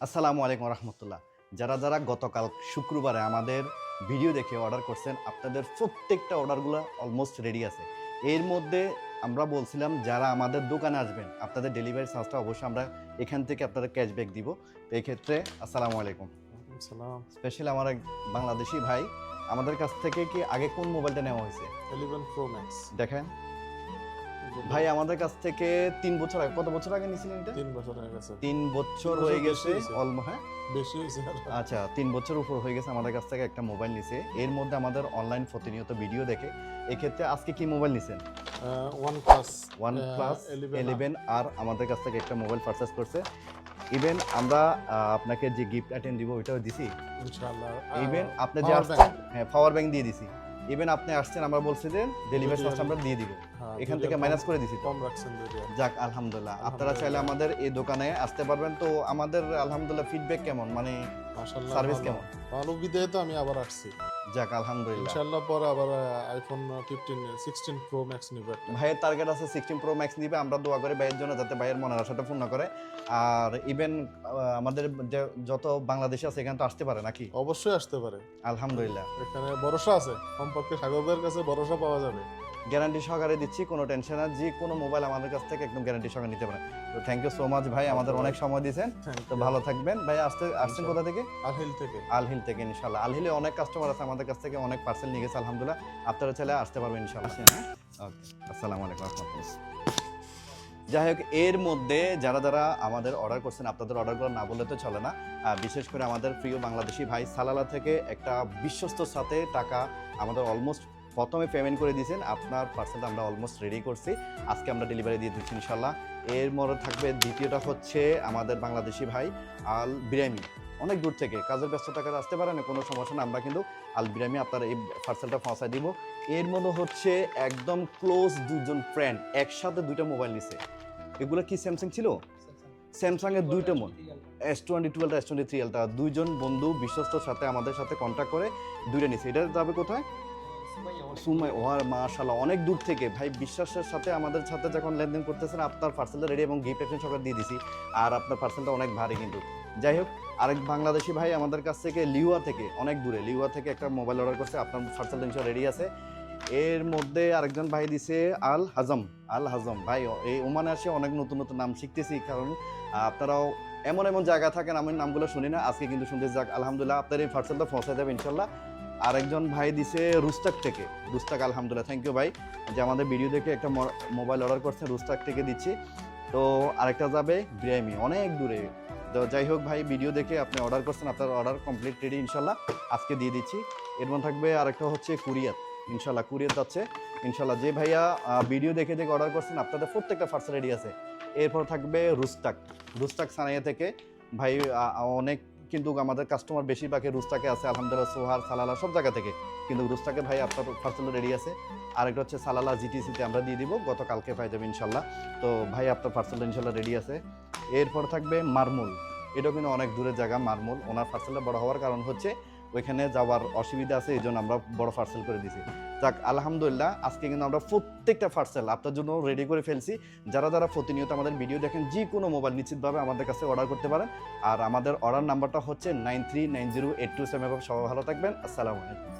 আসসালামু আলাইকুম রহমতুল্লাহ। যারা যারা গতকাল শুক্রবারে আমাদের ভিডিও দেখে অর্ডার করছেন আপনাদের প্রত্যেকটা অর্ডারগুলো অলমোস্ট রেডি আছে। এর মধ্যে আমরা বলছিলাম যারা আমাদের দোকানে আসবেন আপনাদের ডেলিভারি চার্জটা অবশ্যই আমরা এখান থেকে আপনাদের ক্যাশব্যাক দিব। তো এই ক্ষেত্রে আসসালামু আলাইকুম। স্পেশালি আমার এক বাংলাদেশি ভাই আমাদের কাছ থেকে কি আগে কোন মোবাইলটা নেওয়া হয়েছে? ইলেভেন প্রো ম্যাক্স দেখেন। ভাই আমাদের কাছ থেকে তিন বছর আগে কত বছর আগে নিয়েছিলেন এটা? তিন বছর হয়ে গেছে। তিন বছর হয়ে গেছে বেশি হ্যাঁ? বেশি হয়েছে আচ্ছা তিন বছর উপর হয়ে গেছে আমাদের কাছ থেকে একটা মোবাইল নিছে। এর মধ্যে আমাদের অনলাইন প্রতিনিয়ত ভিডিও দেখে। এক্ষেত্রে আজকে কি মোবাইল নিছেন? OnePlus OnePlus eleven আর। আমাদের কাছ থেকে একটা মোবাইল পারচেস করছে। ইভেন আমরা আপনাকে যে গিফট আইটেম দিব ওইটাও দিছি। ইনশাআল্লাহ। ইভেন আপনি যে আসছেন হ্যাঁ পাওয়ার ব্যাংক দিয়ে দিছি। ইভেন আপনি আসছেন আমরা বলছি যে ডেলিভারি চার্জ আমরা দিয়ে দিব। হ্যাঁ, এখান থেকে মাইনাস করে দিছি কম রাখছেন যাক আলহামদুলিল্লাহ। আপনারা চাইলে আমাদের এই দোকানে আসতে পারবেন। তো আমাদের আলহামদুলিল্লাহ ফিডব্যাক কেমন? মানে মাশাআল্লাহ সার্ভিস কেমন? ভালো বিদায় তো আমি আবার আসছি। যাক আলহামদুলিল্লাহ। ইনশাআল্লাহ পরে আবার iPhone fifteen sixteen pro max নিব ভাইয়ের টার্গেট আছে সিক্সটিন প্রো ম্যাক্স নিবে আমরা দোয়া করি ভাইয়ের জন্য যাতে ভাইয়ের মনের আশাটা পূর্ণ করে। আর ইভেন আমাদের যে যত বাংলাদেশে আছে এখানে তো আসতে পারে নাকি? অবশ্যই আসতে পারে। আলহামদুলিল্লাহ। এখানে ভরসা আছে। কমপক্ষে সাগরদের কাছে ভরসা পাওয়া যাবে। গ্যারান্টি সহকারে দিচ্ছি কোনো টেনশন না যে কোনো মোবাইল আমাদের কাছ থেকে একদম গ্যারান্টি সহকারে নিতে পারে। তো থ্যাংক ইউ সো মাচ ভাই আমাদের অনেক সময় দিয়েছেন। তো ভালো থাকবেন। ভাই আসতে আসছেন কোথা থেকে? আলহিল থেকে। আলহিল থেকে ইনশাল্লাহ। আলহিলে অনেক কাস্টমার আছে আমাদের কাছ থেকে অনেক পার্সেল নিয়ে গেছে আলহামদুলিল্লাহ। আপনারা চাইলে আসতে পারবেন ইনশাল্লাহ। ওকে আসসালামু আলাইকুম রহমতুল্লাহ যাই হোক এর মধ্যে যারা যারা আমাদের অর্ডার করছেন আপনাদের অর্ডারগুলো না বললে তো চলে না। বিশেষ করে আমাদের প্রিয় বাংলাদেশি ভাই সালালা থেকে একটা বিশ্বস্তর সাথে টাকা আমাদের অলমোস্ট প্রথমে পেমেন্ট করে দিয়েছেন, আপনার পার্সেলটা আমরা অলমোস্ট রেডি করছি। আজকে আমরা ডেলিভারি দিয়ে দিচ্ছি ইনশাল্লাহ এর মধ্যে থাকবে, দ্বিতীয়টা হচ্ছে আমাদের বাংলাদেশি ভাই আল বিরিয়ানি অনেক দূর থেকে, কাজের ব্যস্ত টাকাতে আসতে পারেন, কোনো সমস্যা না, আমরা কিন্তু আল বিরিয়ানি আপনার এই পার্সেলটা পৌঁছায় দিব। এর মধ্যে হচ্ছে একদম ক্লোজ দুজন ফ্রেন্ড একসাথে দুইটা মোবাইল নিছে। এগুলো কি স্যামসাং ছিল? স্যামসাং এর দুইটা মোবাইল এস টোয়েন্টি টুয়েলটা এস টোয়েন্টি থ্রি এলটা দুইজন বন্ধু বিশ্বস্তর সাথে আমাদের সাথে কন্ট্যাক্ট করে, দুইটা নিছে। এটা যাবে কোথায়? সুমাই অনেক দূর থেকে। ভাই, বিশ্বাসের সাথে আমাদের সাথে যখন লেনদেন করতেছেন, আপনার পার্সেলটা রেডি এবং গিফট সকাল দিয়ে দিছি। আর আপনার পার্সেলটা অনেক ভারী কিন্তু। যাই হোক, আরেক বাংলাদেশি ভাই আমাদের কাছ থেকে লিওয়া থেকে, অনেক দূরে, লিওয়া থেকে একটা মোবাইল অর্ডার করছে, আপনার রেডি আছে। এর মধ্যে আরেকজন ভাই দিছে আল হাজম আল হাজম। ভাই, এই ওমানে আসে অনেক নতুন নতুন নাম শিখতেছি, কারণ আপনারাও এমন এমন জায়গা থাকেন, আমি নামগুলো শুনি না, আজকে কিন্তু শুনতে যাক, আলহামদুলিল্লাহ, আপনার এই পার্সেলটা পৌঁছে ইনশাল্লাহ আরেকজন ভাই দিছে রুস্তাক থেকে। রুস্তাক, আলহামদুলিল্লাহ থ্যাংক ইউ ভাই। যে আমাদের ভিডিও দেখে একটা মোবাইল অর্ডার করছেন রুস্তাক থেকে দিচ্ছি। তো আরেকটা যাবে বিরিয়ানি অনেক দূরে। তো যাই হোক ভাই ভিডিও দেখে আপনি অর্ডার করছেন, আপনার অর্ডার কমপ্লিট রেডি ইনশাল্লাহ, আজকে দিয়ে দিচ্ছি। এর মধ্যে থাকবে আরেকটা হচ্ছে কুরিয়ার, ইনশাল্লাহ, কুরিয়ার যাচ্ছে। ইনশাল্লাহ, যে ভাইয়া ভিডিও দেখে দেখে অর্ডার করছেন, আপনাদের প্রত্যেকটা ফার্স্ট রেডি আছে। এরপর থাকবে রুস্তাক রুস্তাক সানাইয়া থেকে। ভাই অনেক কিন্তু আমাদের কাস্টমার বেশিরভাগই রুস্তাকে আছে, আলহামদুলিল্লাহ, সোহার, সালালা সব জায়গা থেকে। কিন্তু রুস্তাকে ভাই আপনার পার্সেল রেডি আছে। আরেকটা হচ্ছে সালালা জিটিসিতে আমরা দিয়ে দিব, গতকালকে পাই যাবে ইনশাল্লাহ। তো ভাই আপনার পার্সেল ইনশাল্লাহ রেডি আছে। এরপর থাকবে মারমুল। এটাও কিন্তু অনেক দূরের জায়গা মারমুল। ওনার পার্সেলটা বড় হওয়ার কারণ হচ্ছে ওইখানে যাওয়ার অসুবিধা আছে এই জন্য আমরা বড় পার্সেল করে দিছি যাক, আলহামদুলিল্লাহ, আজকে কিন্তু আমরা প্রত্যেকটা পার্সেল আপনার জন্য রেডি করে ফেলছি। যারা যারা প্রতিনিয়ত আমাদের ভিডিও দেখেন, যে কোনো মোবাইল নিশ্চিতভাবে আমাদের কাছে অর্ডার করতে পারেন। আর আমাদের অর্ডার নাম্বারটা হচ্ছে nine three nine zero eight two seven সবাই ভালো থাকবেন। আসসালামু আলাইকুম।